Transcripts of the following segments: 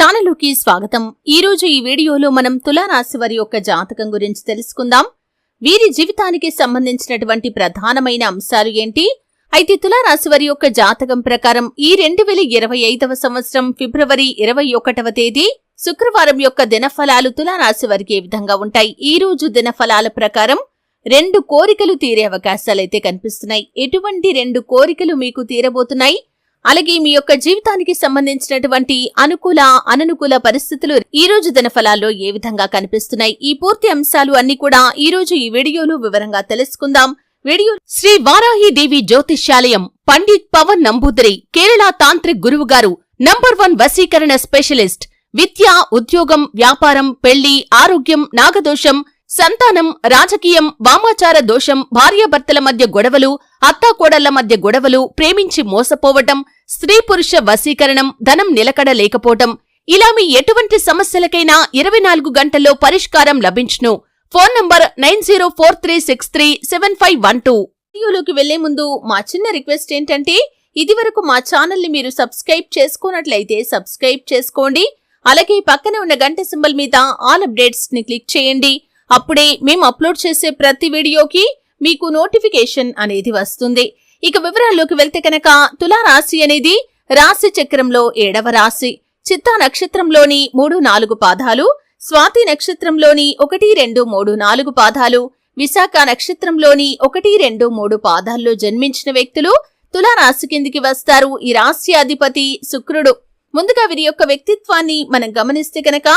ఛానల్లోకి స్వాగతం. ఈ రోజు ఈ వీడియోలో మనం తులారాశి వారి యొక్క జాతకం గురించి తెలుసుకుందాం. వీరి జీవితానికి సంబంధించినటువంటి ప్రధానమైన అంశాలు ఏంటి? అయితే తులారాశి వారి యొక్క జాతకం ప్రకారం ఈ రెండు వేల ఇరవై ఐదవ సంవత్సరం ఫిబ్రవరి ఇరవై ఒకటవ తేదీ శుక్రవారం యొక్క దినఫలాలు తులారాశి వారికి ఏ విధంగా ఉంటాయి? ఈ రోజు దినఫలాల ప్రకారం రెండు కోరికలు తీరే అవకాశాలైతే కనిపిస్తున్నాయి. ఎటువంటి రెండు కోరికలు మీకు తీరబోతున్నాయి? అలాగే మీ యొక్క జీవితానికి సంబంధించినటువంటి అనుకూల అననుకూల పరిస్థితులు ఈ రోజు దినఫలాల్లో ఏ విధంగా కనిపిస్తున్నాయి? ఈ పూర్తి అంశాలు అన్ని కూడా ఈ రోజు ఈ వీడియోలో వివరంగా తెలుసుకుందాం. వీడియో శ్రీ వారాహి దేవి జ్యోతిష్యాలయం పండిత్ పవన్ నంబూదరి కేరళ తాంత్రిక్ గురువు గారు నంబర్ వన్ వశీకరణ స్పెషలిస్ట్ విద్య ఉద్యోగం వ్యాపారం పెళ్ళి ఆరోగ్యం నాగదోషం సంతానం రాజకీయం వామాచార దోషం భార్యాభర్తల మధ్య గొడవలు అత్తాకోడళ్ళ మధ్య గొడవలు ప్రేమించి మోసపోవటం స్త్రీ పురుష వశీకరణం ధనం నిలకడ లేకపోవటం. ఇలా మీ ఎటువంటి సమస్యలకైనా ఇరవై నాలుగు గంటల్లో పరిష్కారం లభించును. Phone number nine zero four three six three seven five one two. వీడియోలోకి వెళ్ళే ముందు మా చిన్న రిక్వెస్ట్ ఏంటంటే ఇదివరకు మా ఛానల్ని మీరు సబ్స్క్రైబ్ చేసుకున్నట్లయితే సబ్స్క్రైబ్ చేసుకోండి. అలాగే పక్కనే ఉన్న గంట సింబల్ మీద ఆల్ అప్డేట్స్ని క్లిక్ చేయండి. అప్పుడే మేము అప్లోడ్ చేసే ప్రతి వీడియోకి మీకు నోటిఫికేషన్ అనేది వస్తుంది. ఇక వివరాల్లోకి వెళ్తే కనుక తులారాశి అనేది రాశి చక్రంలో ఏడవ రాశి. చిత్తా నక్షత్రంలోని మూడు నాలుగు పాదాలు స్వాతి నక్షత్రంలోని ఒకటి రెండు మూడు నాలుగు పాదాలు విశాఖ నక్షత్రంలోని ఒకటి రెండు మూడు పాదాల్లో జన్మించిన వ్యక్తులు తులారాశి కిందికి వస్తారు. ఈ రాశి అధిపతి శుక్రుడు. ముందుగా వీరి యొక్క వ్యక్తిత్వాన్ని మనం గమనిస్తే కనుక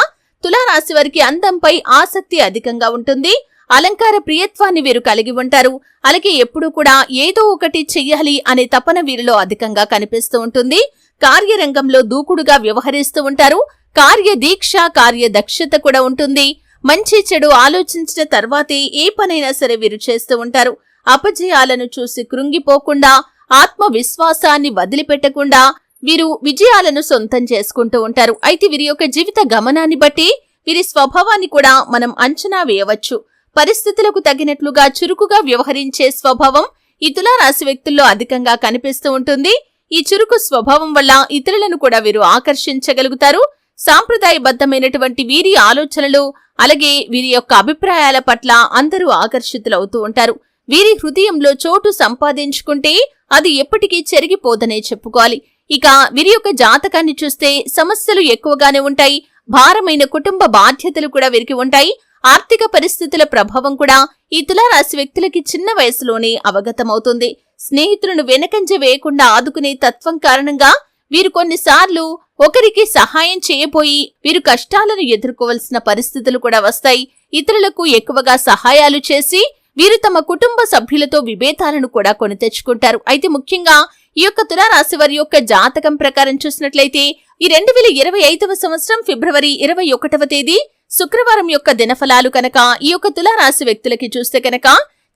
తులారాశి వారికి అందంపై ఆసక్తి అధికంగా ఉంటుంది. అలంకార ప్రియత్వాన్ని వీరు కలిగి ఉంటారు. అలాగే ఎప్పుడూ కూడా ఏదో ఒకటి చెయ్యాలి అనే తపన వీరిలో అధికంగా కనిపిస్తూ ఉంటుంది. కార్యరంగంలో దూకుడుగా వ్యవహరిస్తూ ఉంటారు. కార్యదీక్ష కార్యదక్షత కూడా ఉంటుంది. మంచి చెడు ఆలోచించిన తర్వాతే ఏ పనైనా సరే వీరు చేస్తూ ఉంటారు. అపజయాలను చూసి కృంగిపోకుండా ఆత్మవిశ్వాసాన్ని వదిలిపెట్టకుండా వీరు విజయాలను సొంతం చేసుకుంటూ ఉంటారు. అయితే వీరి యొక్క జీవిత గమనాన్ని బట్టి వీరి స్వభావాన్ని కూడా మనం అంచనా వేయవచ్చు. పరిస్థితులకు తగినట్లుగా చురుకుగా వ్యవహరించే స్వభావం ఈ తులారాశి వ్యక్తుల్లో అధికంగా కనిపిస్తూ ఉంటుంది. ఈ చురుకు స్వభావం వల్ల ఇతరులను కూడా వీరు ఆకర్షించగలుగుతారు. సాంప్రదాయబద్ధమైనటువంటి వీరి ఆలోచనలు అలాగే వీరి యొక్క అభిప్రాయాల పట్ల అందరూ ఆకర్షితులవుతూ ఉంటారు. వీరి హృదయంలో చోటు సంపాదించుకుంటే అది ఎప్పటికీ చెరిగిపోదనే చెప్పుకోవాలి. ఇక వీరి యొక్క జాతకాన్ని చూస్తే సమస్యలు ఎక్కువగానే ఉంటాయి. భారమైన కుటుంబ బాధ్యతలు కూడా వీరికి ఉంటాయి. ఆర్థిక పరిస్థితుల ప్రభావం కూడా ఈ తులారాశి వ్యక్తులకి చిన్న వయసులోనే అవగతమవుతుంది. స్నేహితులను వెనకంజ వేయకుండా ఆదుకునే తత్వం కారణంగా వీరు కొన్నిసార్లు ఒకరికి సహాయం చేయబోయి వీరు కష్టాలను ఎదుర్కోవలసిన పరిస్థితులు కూడా వస్తాయి. ఇతరులకు ఎక్కువగా సహాయాలు చేసి వీరు తమ కుటుంబ సభ్యులతో విభేదాలను కూడా కొని తెచ్చుకుంటారు. అయితే ముఖ్యంగా ఈ యొక్క తులారాశి వారి యొక్క జాతకం ప్రకారం చూసినట్లయితే ఈ రెండు వేల ఇరవై ఐదవ సంవత్సరం ఫిబ్రవరి ఇరవై ఒకటవ తేదీ శుక్రవారం యొక్క దినఫలాలు కనుక ఈ యొక్క తులారాశి వ్యక్తులకి చూస్తే కనుక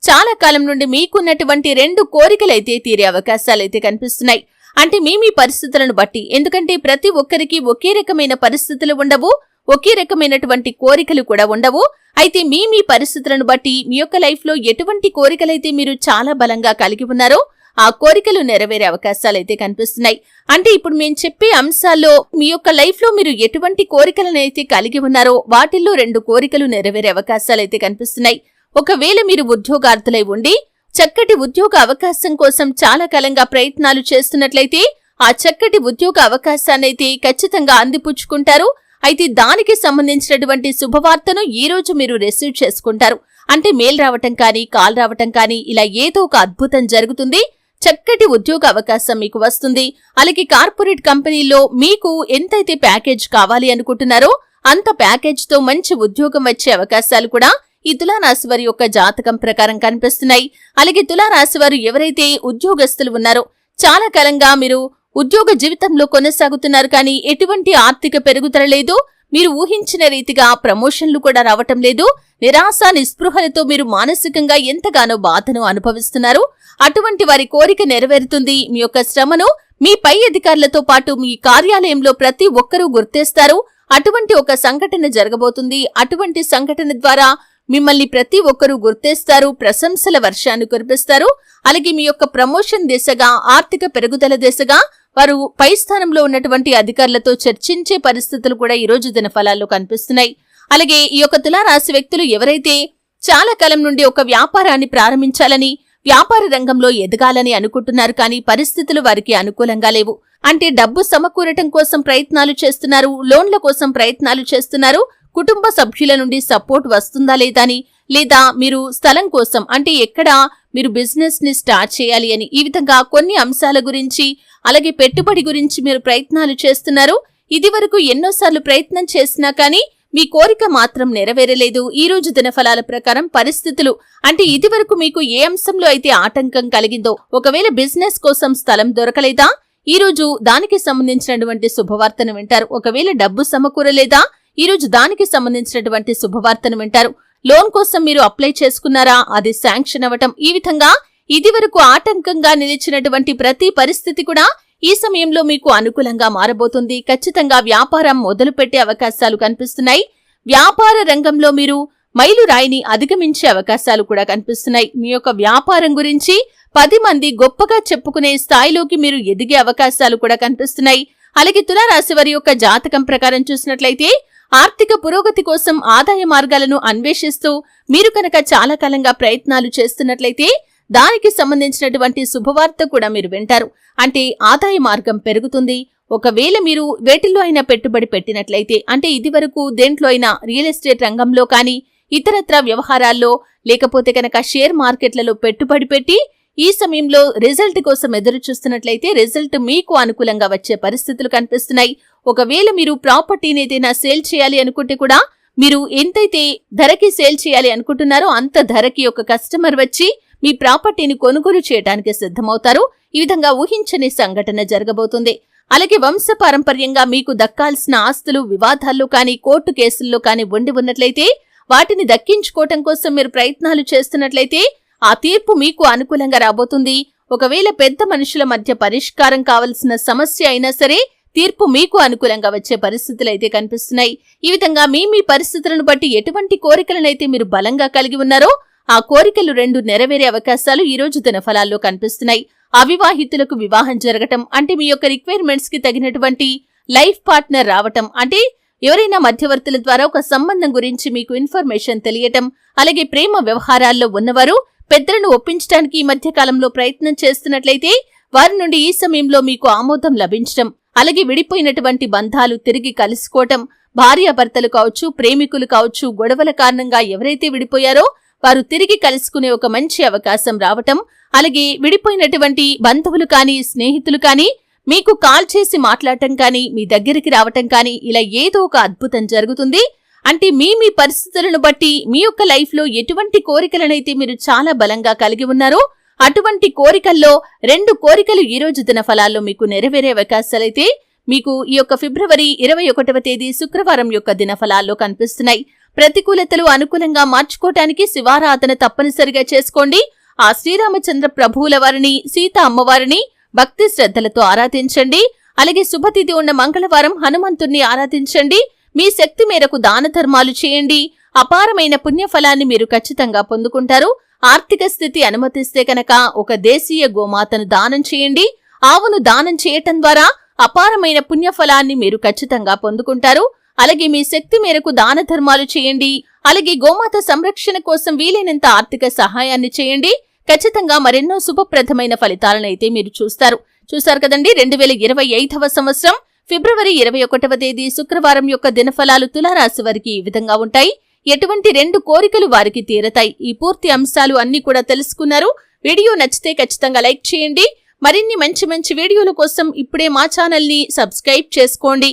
చాలా కాలం నుండి మీకున్నటువంటి రెండు కోరికలైతే తీరే అవకాశాలైతే కనిపిస్తున్నాయి. అంటే మీ మీ పరిస్థితులను బట్టి. ఎందుకంటే ప్రతి ఒక్కరికి ఒకే రకమైన పరిస్థితులు ఉండవు ఒకే రకమైనటువంటి కోరికలు కూడా ఉండవు. అయితే మీ మీ పరిస్థితులను బట్టి మీ యొక్క లైఫ్లో ఎటువంటి కోరికలైతే మీరు చాలా బలంగా కలిగి ఉన్నారో ఆ కోరికలు నెరవేరే అవకాశాలైతే కనిపిస్తున్నాయి. అంటే ఇప్పుడు మేము చెప్పే అంశాల్లో మీ యొక్క లైఫ్లో మీరు ఎటువంటి కోరికలనైతే కలిగి ఉన్నారో వాటిల్లో రెండు కోరికలు నెరవేరే అవకాశాలైతే కనిపిస్తున్నాయి. ఒకవేళ మీరు ఉద్యోగార్థులై ఉండి చక్కటి ఉద్యోగ అవకాశం కోసం చాలా కాలంగా ప్రయత్నాలు చేస్తున్నట్లయితే ఆ చక్కటి ఉద్యోగ అవకాశాన్నైతే ఖచ్చితంగా అందిపుచ్చుకుంటారు. అయితే దానికి సంబంధించినటువంటి శుభవార్తను ఈ రోజు మీరు రిసీవ్ చేసుకుంటారు. అంటే మెయిల్ రావటం కానీ కాల్ రావటం కానీ ఇలా ఏదో ఒక అద్భుతం జరుగుతుంది. చక్కటి ఉద్యోగ అవకాశం మీకు వస్తుంది. అలాగే కార్పొరేట్ కంపెనీలో మీకు ఎంతైతే ప్యాకేజ్ కావాలి అనుకుంటున్నారో అంత ప్యాకేజ్తో మంచి ఉద్యోగం వచ్చే అవకాశాలు కూడా ఈ తులారాశి వారి యొక్క జాతకం ప్రకారం కనిపిస్తున్నాయి. అలాగే తులారాశి వారు ఎవరైతే ఉద్యోగస్తులు ఉన్నారో చాలా కాలంగా మీరు ఉద్యోగ జీవితంలో కొనసాగుతున్నారు కానీ ఎటువంటి ఆర్థిక పెరుగుదల లేదు. మీరు ఊహించిన రీతిగా ప్రమోషన్లు కూడా రావటం లేదు. నిరాశ నిస్పృహలతో మీరు మానసికంగా ఎంతగానో బాధను అనుభవిస్తున్నారు. అటువంటి వారి కోరిక నెరవేరుతుంది. మీ యొక్క శ్రమను మీ పై అధికారులతో పాటు మీ కార్యాలయంలో ప్రతి ఒక్కరూ గుర్తిస్తారు. అటువంటి ఒక సంఘటన జరగబోతుంది. అటువంటి సంఘటన ద్వారా మిమ్మల్ని ప్రతి ఒక్కరూ గుర్తిస్తారు ప్రశంసల వర్షాన్ని కురిపిస్తారు. అలాగే మీ యొక్క ప్రమోషన్ దిశగా ఆర్థిక పెరుగుదల దిశగా వారు పై స్థానంలో ఉన్నటువంటి అధికారులతో చర్చించే పరిస్థితులు కూడా ఈ రోజు దినఫలాల్లో కనిపిస్తున్నాయి. అలాగే ఈ యొక్క తులారాశి వ్యక్తులు ఎవరైతే చాలా కాలం నుండి ఒక వ్యాపారాన్ని ప్రారంభించాలని వ్యాపార రంగంలో ఎదగాలని అనుకుంటున్నారు కానీ పరిస్థితులు వారికి అనుకూలంగా లేవు. అంటే డబ్బు సమకూరటం కోసం ప్రయత్నాలు చేస్తున్నారు లోన్ల కోసం ప్రయత్నాలు చేస్తున్నారు కుటుంబ సభ్యుల నుండి సపోర్ట్ వస్తుందా లేదా అని లేదా మీరు స్థలం కోసం అంటే ఎక్కడ మీరు బిజినెస్ని స్టార్ట్ చేయాలి అని ఈ విధంగా కొన్ని అంశాల గురించి అలాగే పెట్టుబడి గురించి మీరు ప్రయత్నాలు చేస్తున్నారు. ఇది వరకు ఎన్నోసార్లు ప్రయత్నం చేసినా కానీ మీ కోరిక మాత్రం నెరవేరలేదు. ఈ రోజు దినఫలాల ప్రకారం పరిస్థితులు అంటే ఇది వరకు మీకు ఏ అంశంలో అయితే ఆటంకం కలిగిందో ఒకవేళ బిజినెస్ కోసం స్థలం దొరకలేదా? ఈ రోజు దానికి సంబంధించినటువంటి శుభవార్తను వింటారు. ఒకవేళ డబ్బు సమకూరలేదా? ఈ రోజు దానికి సంబంధించినటువంటి శుభవార్తను వింటారు. లోన్ కోసం మీరు అప్లై చేసుకున్నారా? అది శాంక్షన్ అవ్వటం. ఈ విధంగా ఇదివరకు ఆటంకంగా నిలిచినటువంటి ప్రతి పరిస్థితి కూడా ఈ సమయంలో మీకు అనుకూలంగా మారబోతుంది. ఖచ్చితంగా వ్యాపారం మొదలుపెట్టే అవకాశాలు కనిపిస్తున్నాయి. వ్యాపార రంగంలో మీరు మైలురాయిని అధిగమించే అవకాశాలు కూడా కనిపిస్తున్నాయి. మీ యొక్క వ్యాపారం గురించి పది మంది గొప్పగా చెప్పుకునే స్థాయిలోకి మీరు ఎదిగే అవకాశాలు కూడా కనిపిస్తున్నాయి. అలాగే తులారాశి వారి యొక్క జాతకం ప్రకారం చూసినట్లయితే ఆర్థిక పురోగతి కోసం ఆదాయ మార్గాలను అన్వేషిస్తూ మీరు కనుక చాలా కాలంగా ప్రయత్నాలు చేస్తున్నట్లయితే దానికి సంబంధించినటువంటి శుభవార్త కూడా మీరు వింటారు. అంటే ఆదాయ మార్గం పెరుగుతుంది. ఒకవేళ మీరు వేటిల్లో అయినా పెట్టుబడి పెట్టినట్లయితే అంటే ఇదివరకు దేంట్లో అయినా రియల్ ఎస్టేట్ రంగంలో కానీ ఇతరత్ర వ్యవహారాల్లో లేకపోతే కనుక షేర్ మార్కెట్లలో పెట్టుబడి పెట్టి ఈ సమయంలో రిజల్ట్ కోసం ఎదురు చూస్తున్నట్లయితే రిజల్ట్ మీకు అనుకూలంగా వచ్చే పరిస్థితులు కనిపిస్తున్నాయి. ఒకవేళ మీరు ప్రాపర్టీని ఏదైనా సేల్ చేయాలి అనుకుంటే కూడా మీరు ఎంతైతే ధరకి సేల్ చేయాలి అనుకుంటున్నారో అంత ధరకి ఒక కస్టమర్ వచ్చి మీ ప్రాపర్టీని కొనుగోలు చేయడానికి సిద్ధమవుతారు. ఈ విధంగా ఊహించని సంఘటన జరగబోతుంది. అలాగే వంశపారంపర్యంగా మీకు దక్కాల్సిన ఆస్తులు వివాదాల్లో కానీ కోర్టు కేసుల్లో కానీ ఉండి ఉన్నట్లయితే వాటిని దక్కించుకోవటం కోసం మీరు ప్రయత్నాలు చేస్తున్నట్లయితే ఆ తీర్పు మీకు అనుకూలంగా రాబోతుంది. ఒకవేళ పెద్ద మనుషుల మధ్య పరిష్కారం కావలసిన సమస్య అయినా సరే తీర్పు మీకు అనుకూలంగా వచ్చే పరిస్థితులు అయితే కనిపిస్తున్నాయి. ఈ విధంగా మీ మీ పరిస్థితులను బట్టి ఎటువంటి కోరికలనైతే మీరు బలంగా కలిగి ఉన్నారో ఆ కోరికలు రెండు నెరవేరే అవకాశాలు ఈ రోజు దినఫలాల్లో కనిపిస్తున్నాయి. అవివాహితులకు వివాహం జరగటం అంటే మీ యొక్క రిక్వైర్మెంట్స్కి తగినటువంటి లైఫ్ పార్ట్నర్ రావటం అంటే ఎవరైనా మధ్యవర్తుల ద్వారా ఒక సంబంధం గురించి మీకు ఇన్ఫర్మేషన్ తెలియటం అలాగే ప్రేమ వ్యవహారాల్లో ఉన్నవారు పెద్దలను ఒప్పించడానికి ఈ మధ్య కాలంలో ప్రయత్నం చేస్తున్నట్లయితే వారి నుండి ఈ సమయంలో మీకు ఆమోదం లభించటం అలాగే విడిపోయినటువంటి బంధాలు తిరిగి కలుసుకోవటం భార్యాభర్తలు కావచ్చు ప్రేమికులు కావచ్చు గొడవల కారణంగా ఎవరైతే విడిపోయారో వారు తిరిగి కలుసుకునే ఒక మంచి అవకాశం రావటం అలాగే విడిపోయినటువంటి బంధువులు కానీ స్నేహితులు కానీ మీకు కాల్ చేసి మాట్లాడటం కానీ మీ దగ్గరికి రావటం కానీ ఇలా ఏదో ఒక అద్భుతం జరుగుతుంది. అంటే మీ మీ పరిస్థితులను బట్టి మీ యొక్క లైఫ్లో ఎటువంటి కోరికలనైతే మీరు చాలా బలంగా కలిగి ఉన్నారో అటువంటి కోరికల్లో రెండు కోరికలు ఈ రోజు దిన ఫలాల్లో మీకు నెరవేరే అవకాశాలైతే మీకు ఈ యొక్క ఫిబ్రవరి ఇరవై ఒకటవ తేదీ శుక్రవారం యొక్క దినఫలాల్లో కనిపిస్తున్నాయి. ప్రతికూలతలు అనుకూలంగా మార్చుకోవటానికి శివారాధన తప్పనిసరిగా చేసుకోండి. ఆ శ్రీరామచంద్ర ప్రభువుల వారిని సీత అమ్మవారిని భక్తి శ్రద్ధలతో ఆరాధించండి. అలాగే శుభతిథి ఉన్న మంగళవారం హనుమంతుణ్ణి ఆరాధించండి. మీ శక్తి మేరకు దాన ధర్మాలు చేయండి. అపారమైన పుణ్యఫలాన్ని మీరు ఖచ్చితంగా పొందుకుంటారు. ఆర్థిక స్థితి అనుమతిస్తే కనుక ఒక దేశీయ గోమాతను దానం చేయండి. ఆవును దానం చేయటం ద్వారా అపారమైన పుణ్యఫలాన్ని మీరు ఖచ్చితంగా పొందుకుంటారు. అలాగే మీ శక్తి మేరకు దాన ధర్మాలు చేయండి. అలాగే గోమాత సంరక్షణ కోసం వీలైనంత ఆర్థిక సహాయాన్ని చేయండి. ఖచ్చితంగా మరెన్నో శుభప్రదమైన ఫలితాలనైతే మీరు చూస్తారు. చూశారు కదండి రెండు వేల ఇరవై ఐదవ సంవత్సరం ఫిబ్రవరి ఇరవై ఒకటవ తేదీ శుక్రవారం యొక్క దినఫలాలు తులారాశి వారికి ఈ విధంగా ఉంటాయి. ఎటువంటి రెండు కోరికలు వారికి తీరతాయి. ఈ పూర్తి అంశాలు అన్ని కూడా తెలుసుకున్నారు. వీడియో నచ్చితే ఖచ్చితంగా లైక్ చేయండి. మరిన్ని మంచి మంచి వీడియోల కోసం ఇప్పుడే మా ఛానల్ని సబ్స్క్రైబ్ చేసుకోండి.